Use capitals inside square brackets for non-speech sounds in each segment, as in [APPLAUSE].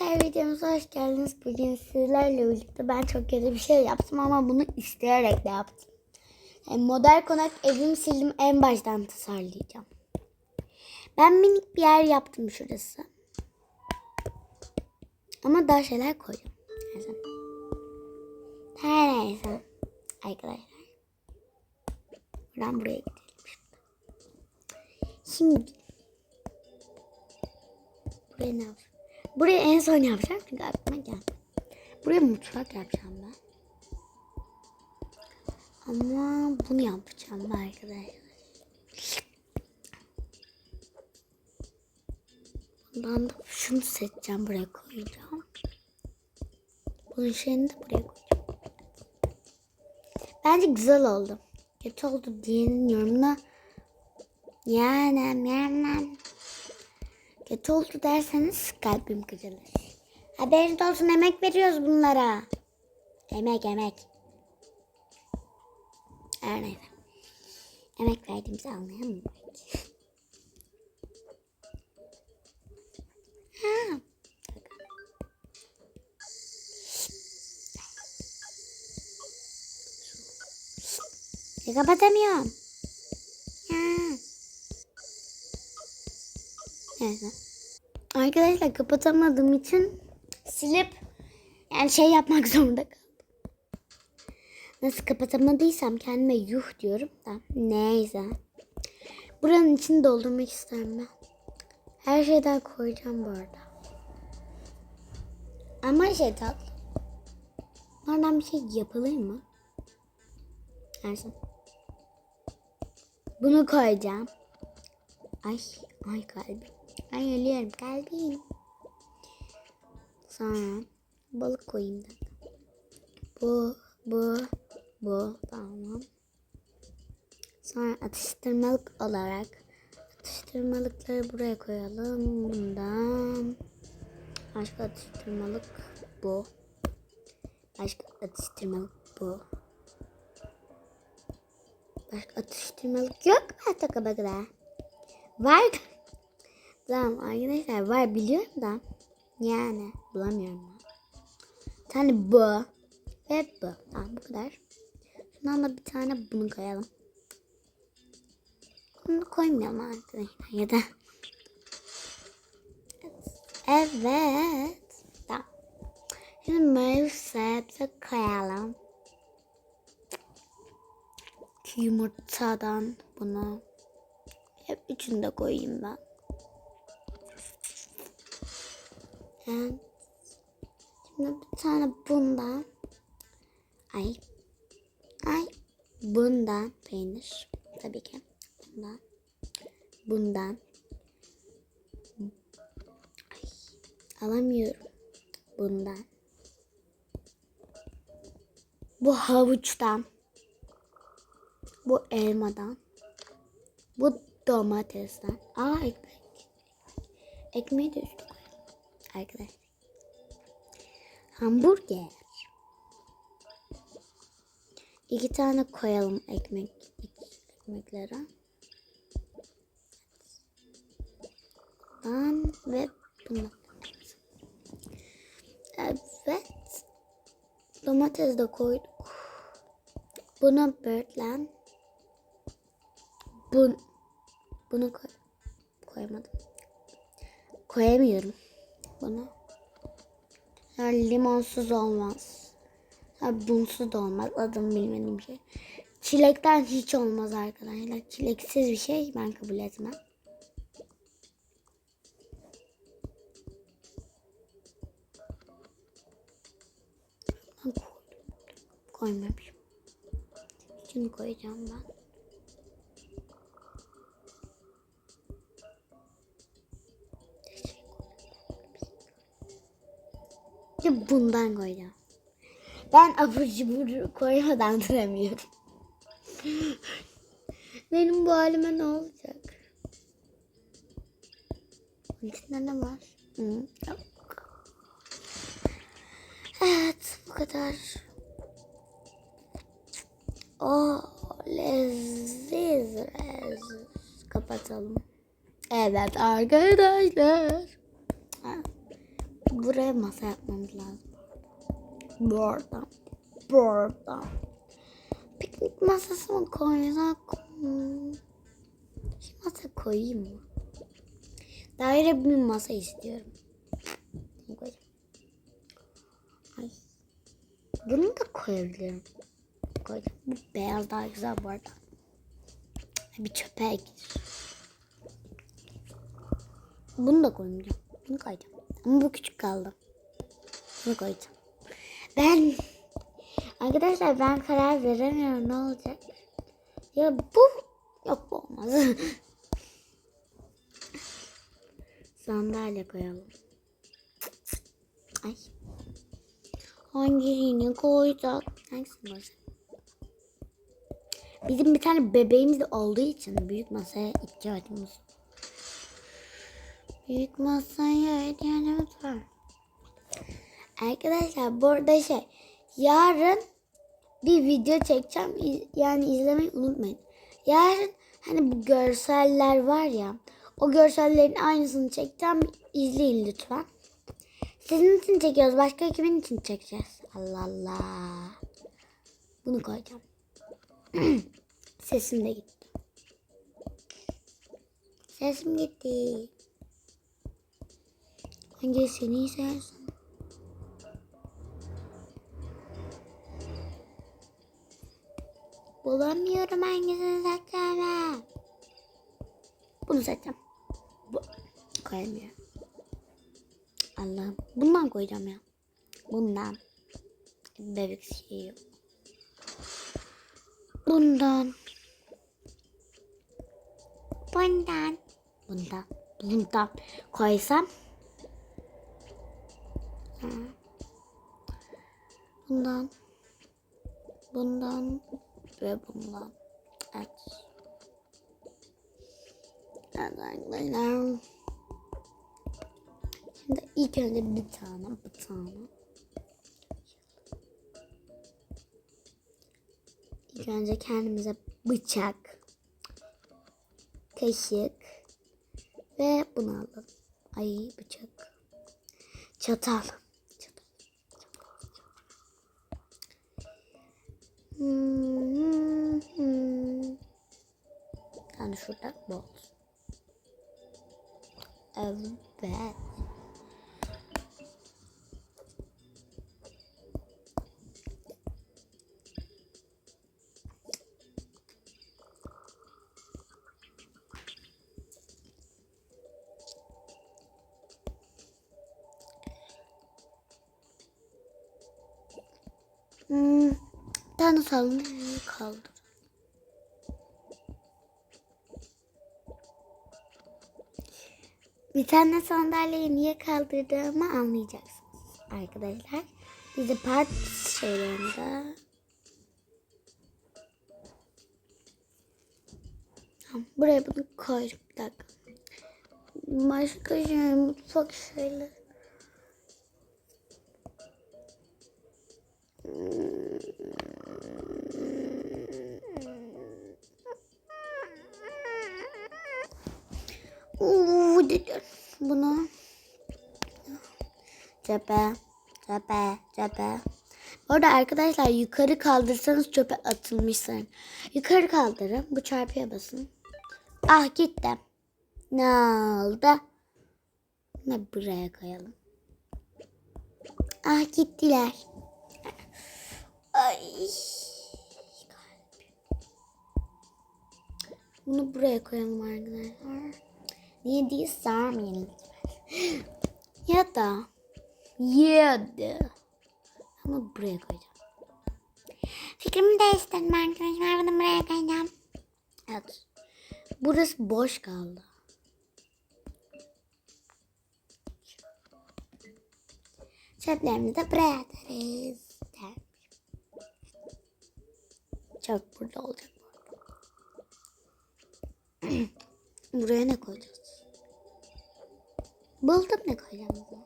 Arkadaşlar videomuza hoş geldiniz. Bugün sizlerle birlikte ben çok kötü bir şey yaptım ama bunu isteyerek de yaptım. Yani model konak evimi sildim en baştan tasarlayacağım. Ben minik bir yer yaptım şurası. Ama daha şeyler koydum. Neyse. Her neyse. Arkadaşlar. Buradan buraya gidelim. Şimdi. Buraya ne yapacağım? Buraya en son yapacağım çünkü aklıma geldi. Buraya mutfak yapacağım ben. Ama bunu yapacağım ben arkadaşlar. Bundan da şunu seçeceğim buraya koyacağım. Bunun şeyini de buraya koyacağım. Bence güzel oldu. Kötü oldu diyenin yorumuna yani yani kötü oldu derseniz kalbim kırılır. Haberiniz olsun emek veriyoruz bunlara. Emek emek. Her neyse. Emek verdiğimizi anlayan mı? Ha. Kapatamıyorum. Ya. Neyse. Arkadaşlar kapatamadığım için silip yani şey yapmak [LAUGHS] zorunda kaldım. Nasıl kapatamadıysam kendime yuh diyorum da neyse. Buranın içini doldurmak isterim ben. Her şeyden koyacağım bu arada. Ama şey tatlı. Bunlardan bir şey yapılayım mı? Neyse. Bunu koyacağım. Ay, ay kalbim. Ay ölüyorum kalbim. Sonra balık koyayım da. Bu, bu, bu. Tamam. Sonra atıştırmalık olarak atıştırmalıkları buraya koyalım. Bundan. Başka atıştırmalık bu. Başka atıştırmalık bu. Başka atıştırmalık yok mu Atakabak'ta? Var. Tamam arkadaşlar var biliyorum da. Yani bulamıyorum. Bir tane bu. Ve bu. Tamam bu kadar. Şundan da bir tane bunu koyalım. Bunu koymayalım arkadaşlar ya da. Evet. Tamam. Şimdi meyve sebze koyalım. Yumurtadan bunu. Hep üçünü koyayım ben. Evet. Şimdi bir tane bundan. Ay. Ay. Bundan peynir. Tabii ki. Bundan. Bundan. Ay. Alamıyorum. Bundan. Bu havuçtan. Bu elmadan. Bu domatesten. Aa ekmek. Ekmeği de üstü koyalım. Arkadaşlar. Hamburger. İki tane koyalım ekmek ekmeklere. Ben ve bundan. Evet. Domates de koyduk. Buna böğürtlen. Bun, bunu koy, koyamadım. Koyamıyorum bunu. Yani limonsuz olmaz. Yani bunsuz da olmaz. Adını bilmediğim şey. Çilekten hiç olmaz arkadaşlar. Çileksiz bir şey ben kabul etmem. Koymamışım. Şunu koyacağım ben. Ya bundan koyacağım. Ben abur cubur koymadan duramıyorum. Benim bu halime ne olacak? Bunun içinde ne var? Hı. Evet bu kadar. Oh leziz leziz. Kapatalım. Evet arkadaşlar. Buraya masa yapmamız lazım. Burada. Burada. Piknik masası mı koysak? Hmm. Şu masa koyayım mı? Daire bir masa istiyorum. Koyacağım. Ay. Bunu da koyabilirim. Koydum. Bu beyaz daha güzel bu arada. Bir çöpe gider. Bunu da koymayacağım. Bunu koyacağım. Ama bu küçük kaldı. Bunu koyacağım. Ben arkadaşlar ben karar veremiyorum ne olacak. Ya bu yok bu olmaz. [LAUGHS] Sandalye koyalım. Ay. Hangisini koyacak? Hangisini koyacak? Bizim bir tane bebeğimiz de olduğu için büyük masaya ihtiyacımız. Büyük masaya ihtiyacımız var. Arkadaşlar burada şey yarın bir video çekeceğim. Yani izlemeyi unutmayın. Yarın hani bu görseller var ya o görsellerin aynısını çekeceğim. İzleyin lütfen. Sizin için çekiyoruz. Başka kimin için çekeceğiz? Allah Allah. Bunu koyacağım. [CLEARS THROAT] Sesim de gitti. Sesim gitti. Hangisini istersin? Bulamıyorum hangisini seçeceğim. Bunu seçeceğim. Bu. Koyamıyorum. Allah'ım. Bundan koyacağım ya. Bundan. Bebek şeyi yok. Bundan. Bundan. Bundan. Bundan koysam. Bundan. Bundan ve bundan. Evet. Evet. Şimdi ilk önce bir tane, tane. İlk önce kendimize bıçak, kaşık ve bunu alalım. Ay bıçak. Çatal. Yani şurada bu olsun. Evet. Salonu kaldı. Bir tane sandalyeyi niye kaldırdığımı anlayacaksınız arkadaşlar. Bizi part şeylerinde buraya bunu koy. Bir. Başka şey, mutfak şeyleri. Uuu dedim. Bunu çöpe, çöpe. Bu arada arkadaşlar yukarı kaldırsanız çöpe atılmışsın. Yukarı kaldırın. Bu çarpıya basın. Ah gitti. Ne oldu? Ne buraya koyalım. Ah gittiler. Ay. Bunu buraya koyalım arkadaşlar. Niye sarmayın lütfen. ya da ya da ama buraya koyacağım. Fikrimi değiştirdim arkadaşlar. Bunu buraya koyacağım. Evet. Burası boş kaldı. Çöplerimizi de buraya atarız. Çöp burada olacak. [CLEARS THROAT] Buraya ne koyacağız? Buldum ne koyacağımızı.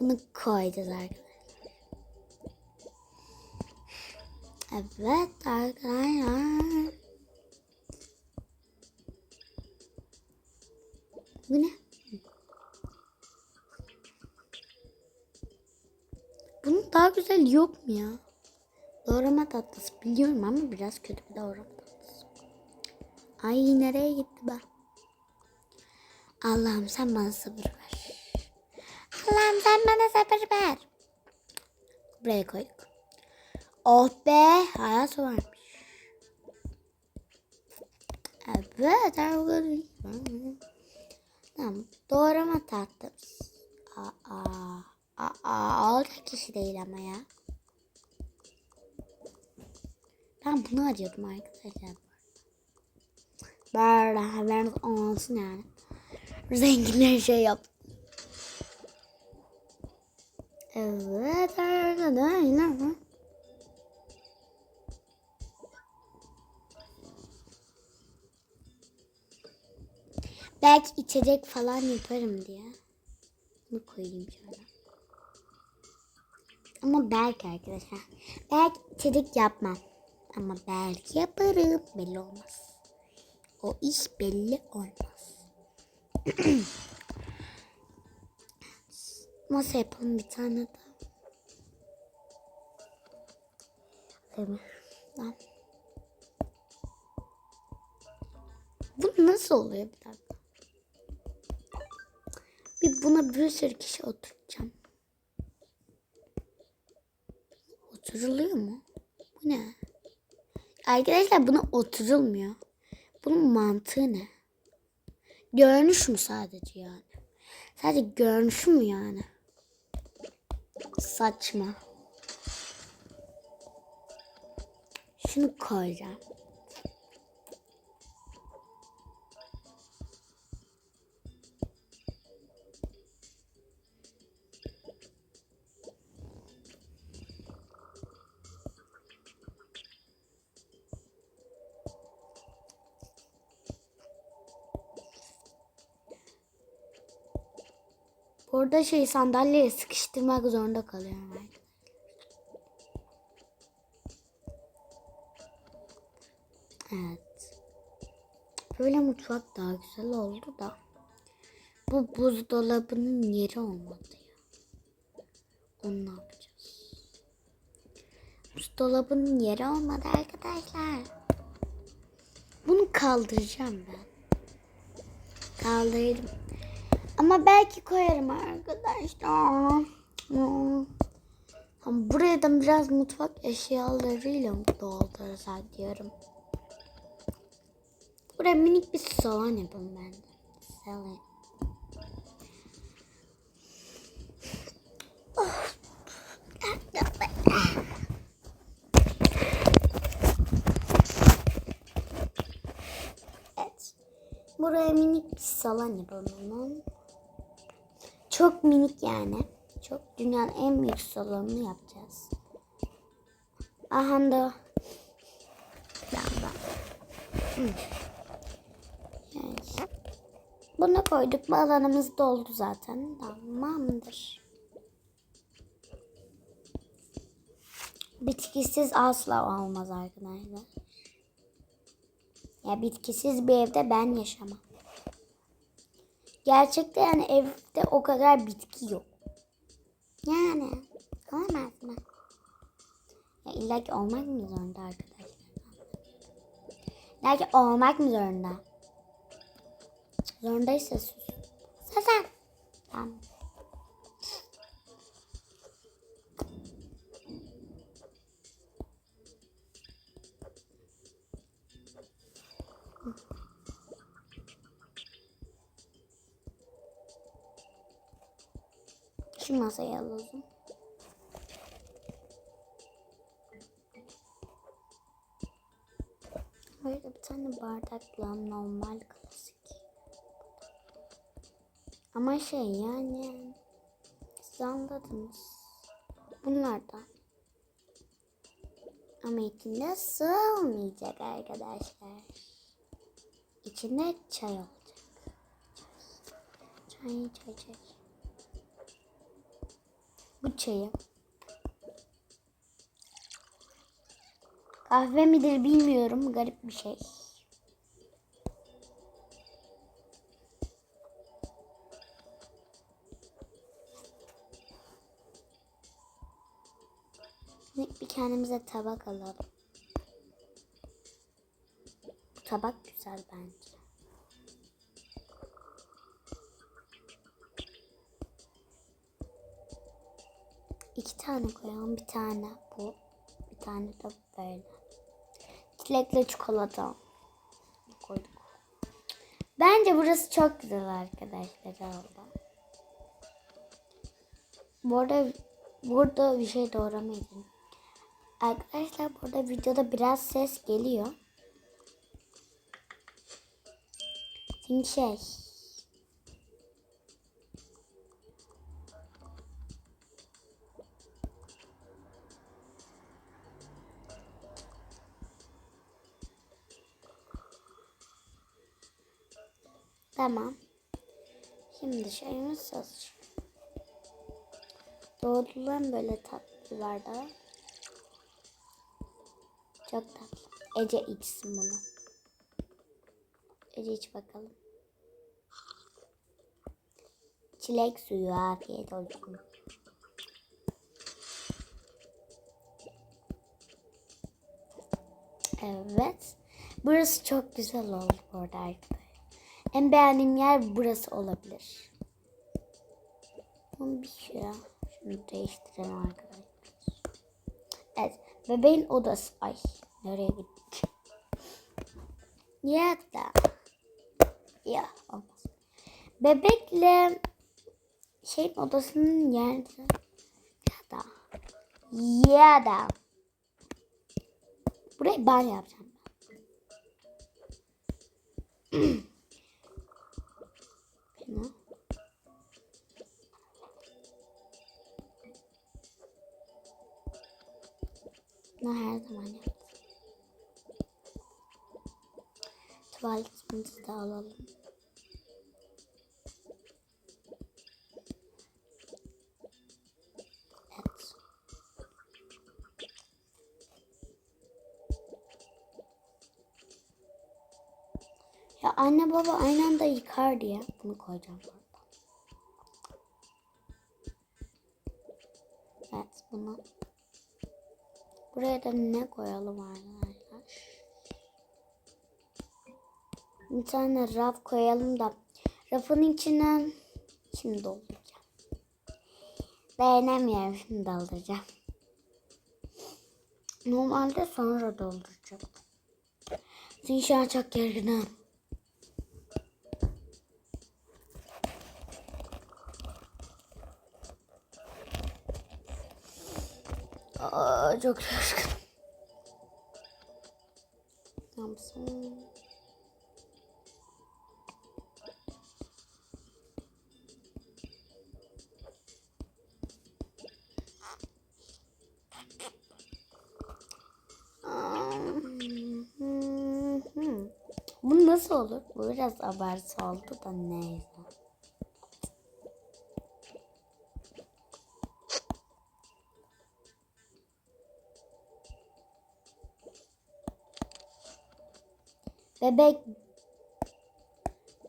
Bunu koyacağız arkadaşlar. Evet arkadaşlar. Bu ne? Bunun daha güzel yok mu ya? Doğrama tatlısı biliyorum ama biraz kötü bir doğrama tatlısı. Ay nereye gitti be? Allah'ım sen bana sabır ver. Allah'ım sen bana sabır ver. Buraya koyduk. Oh be hayat varmış. Evet arkadaşlar. Tamam doğrama tatlımız. Aa, aa, aa, olacak kişi değil ama ya. Ben bunu arıyordum arkadaşlar. Böyle haberiniz olsun yani. Zenginler şey yap. Evet arkadaşlar. Belki içecek falan yaparım diye. Bunu koyayım şöyle. Ama belki arkadaşlar. Belki içecek yapmam. Ama belki yaparım. Belli olmaz. O iş belli olmaz. [CLEARS THROAT] Masa yapalım bir tane daha. Bu nasıl oluyor bir dakika? Bir buna bir sürü kişi oturtacağım. Oturuluyor mu? Bu ne? Arkadaşlar buna oturulmuyor. Bunun mantığı ne? Görünüş mü sadece yani? Sadece görünüş mü yani? Saçma. Şunu koyacağım. Orada şey sandalyeye sıkıştırmak zorunda kalıyorum. Evet. Böyle mutfak daha güzel oldu da. Bu buzdolabının yeri olmadı ya. Onu ne yapacağız? Buzdolabının yeri olmadı arkadaşlar. Bunu kaldıracağım ben. Kaldırdım. Ama belki koyarım arkadaşlar. Ama buraya da biraz mutfak eşyalarıyla doldurursak diyorum. Buraya minik bir salon yapalım ben de. Salon. Evet. Buraya minik bir salon yapalım hemen. Çok minik yani. Çok dünyanın en büyük salonunu yapacağız. Aha da. Hı. Evet. Bunu koyduk. Bu alanımız doldu zaten. Tamamdır. Bitkisiz asla olmaz arkadaşlar. Ya bitkisiz bir evde ben yaşamam. Gerçekte yani evde o kadar bitki yok. Yani olamaz mı? Ya illa ki olmak mı zorunda arkadaşlar? İlla ki olmak mı zorunda? Zorundaysa sus. Sus sen. Tamam. Şu masayı alalım. Böyle bir tane bardakla normal klasik. Ama şey yani siz anladınız. Bunlardan. Ama içinde sığmayacak arkadaşlar. İçinde çay olacak. Çay, çay, çay. Bu çayı. Kahve midir bilmiyorum. Garip bir şey. Bir kendimize tabak alalım. Bu tabak güzel bence. İki tane koyalım. Bir tane bu. Bir tane de böyle. Çilekli çikolata koyduk. Bence burası çok güzel arkadaşlar oldu. Bu arada burada bir şey doğramayacağım. Arkadaşlar burada videoda biraz ses geliyor. Çünkü şey Tamam. Şimdi şeyimiz hazır. Doğrulan böyle tatlılarda. Çok tatlı. Ece içsin bunu. Ece iç bakalım. Çilek suyu afiyet olsun. Evet. Burası çok güzel oldu bu arada. En beğendiğim yer burası olabilir. Ama bir şey. Şunu değiştirelim arkadaşlar. Evet. Bebeğin odası. Ay. Nereye gittik? Ya da. Ya olmaz. Bebekle şeyin odasının yerinde. Ya da. Ya da. Burayı ben yapacağım. [CLEARS THROAT] Bunu her zaman yaptım. Tuvaletimizi de alalım. Evet. Ya anne baba aynı anda yıkar diye bunu koyacağım. Evet bunu. Buraya da ne koyalım arkadaşlar? Bir tane raf koyalım da rafın içine şimdi dolduracağım. Beğenemiyorum şimdi dolduracağım. Normalde sonra dolduracağım. Çünkü şu an çok gerginim. Çok şaşkın. Ne yapsam? Bu nasıl olur? Bu biraz abartı oldu da neyse. Bebek.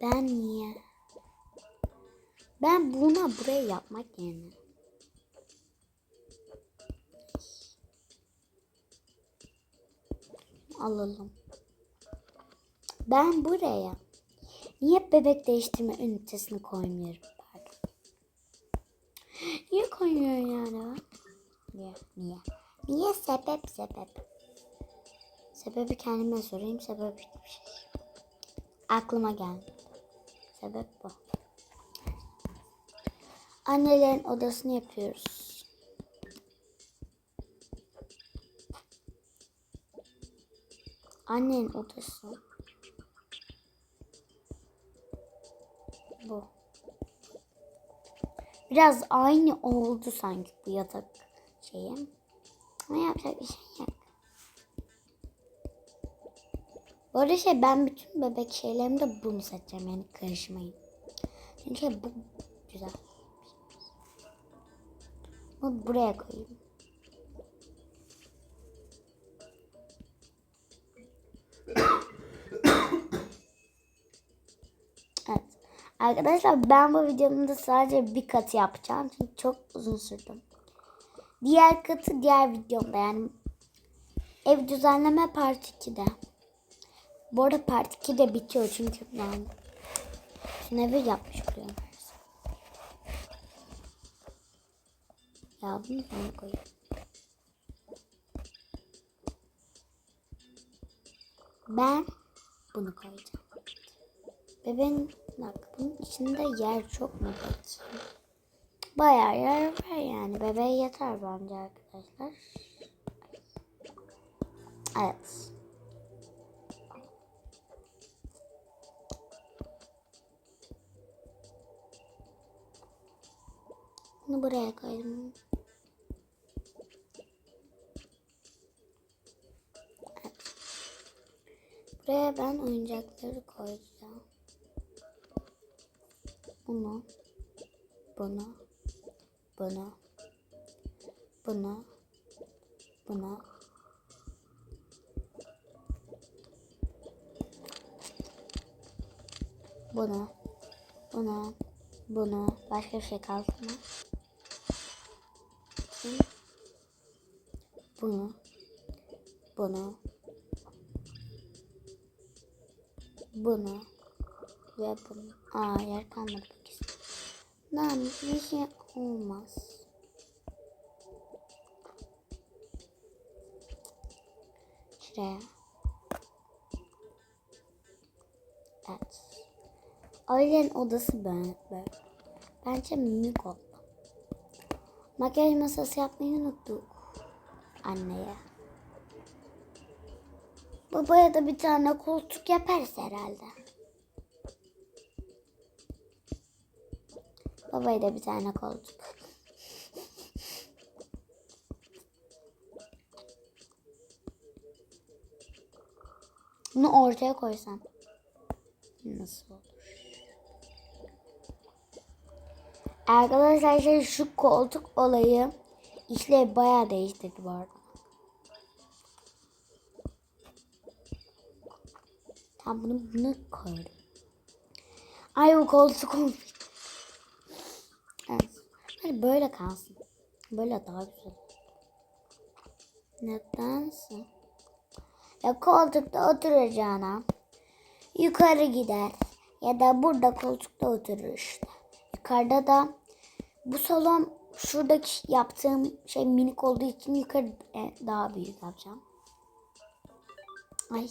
Ben niye? Ben buna buraya yapmak yerine. Alalım. Ben buraya niye bebek değiştirme ünitesini koymuyorum? Pardon. Niye koymuyorum yani? Niye? Niye? Niye? Sebep sebep. Sebebi kendime sorayım. Sebep hiçbir şey. Aklıma geldi. Sebep bu. Annelerin odasını yapıyoruz. Annenin odası. Bu. Biraz aynı oldu sanki bu yatak şeyi. Ama yapacak bir şey yok. Bu arada şey ben bütün bebek şeylerimde bunu seçeceğim yani karışmayın. Çünkü bu güzel. Bunu buraya koyayım. Evet. Arkadaşlar ben bu videomda sadece bir kat yapacağım. Çünkü çok uzun sürdü. Diğer katı diğer videomda yani ev düzenleme part 2'de. Bu arada part 2 de bitiyor çünkü ben evi yapmış oluyorum. Ya bunu ben koyayım. Ben bunu koyacağım. Ve ben bak bunun içinde yer çok mu peki? Bayağı yer var yani. Bebeğe yeter bence arkadaşlar. Evet. Bunu buraya koydum. Buraya ben oyuncakları koyacağım. Bunu, bunu, bunu, bunu, bunu. Bunu, bunu, bunu. Başka bir şey kaldı mı? Bunu, bunu, bunu ve bunu. Aa yer kalmadı bu ikisi. Lan bir şey olmaz. Şuraya. Evet. Ailenin odası ben. Bence minik oldu. Makyaj masası yapmayı unuttuk. Anneye. Babaya da bir tane koltuk yaparız herhalde. Babaya da bir tane koltuk. Bunu ortaya koysam. Nasıl olur? Arkadaşlar şey şu koltuk olayı işlev bayağı değiştirdi bu arada. Tam bunu bunu koydum. Ay bu koltuk olmuş. Evet. Hadi böyle kalsın. Böyle daha güzel. Nedense. Ya koltukta oturacağına yukarı gider. Ya da burada koltukta oturur işte. Yukarıda da bu salon şuradaki yaptığım şey minik olduğu için yukarı e, daha büyük yapacağım. Ay.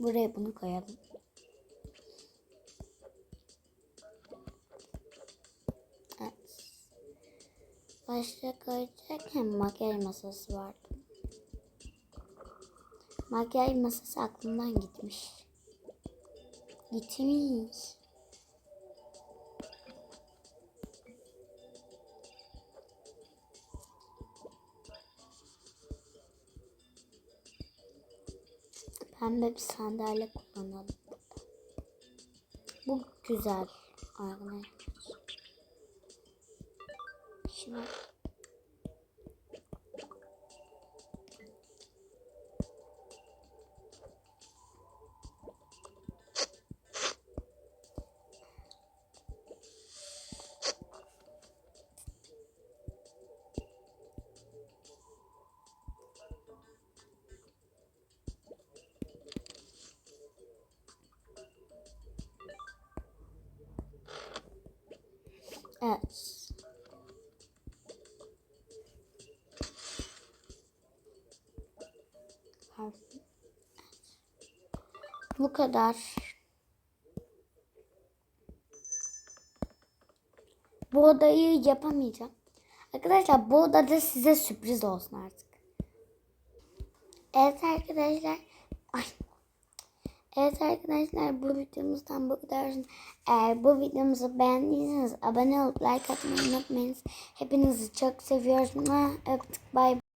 Buraya bunu koyalım. Evet. Başka koyacak hem makyaj masası vardı. Makyaj masası aklımdan gitmiş. Gitmiş. Pembe bir sandalye kullanalım. Bu güzel. Arkadaşlar. Şimdi Evet. Bu kadar. Bu odayı yapamayacağım. Arkadaşlar bu odada size sürpriz olsun artık. Evet arkadaşlar. Ay. Evet arkadaşlar bu videomuzdan bu kadar. Eğer bu videomuzu beğendiyseniz abone olup like atmayı unutmayınız. Hepinizi çok seviyoruz. Öptük bay bay.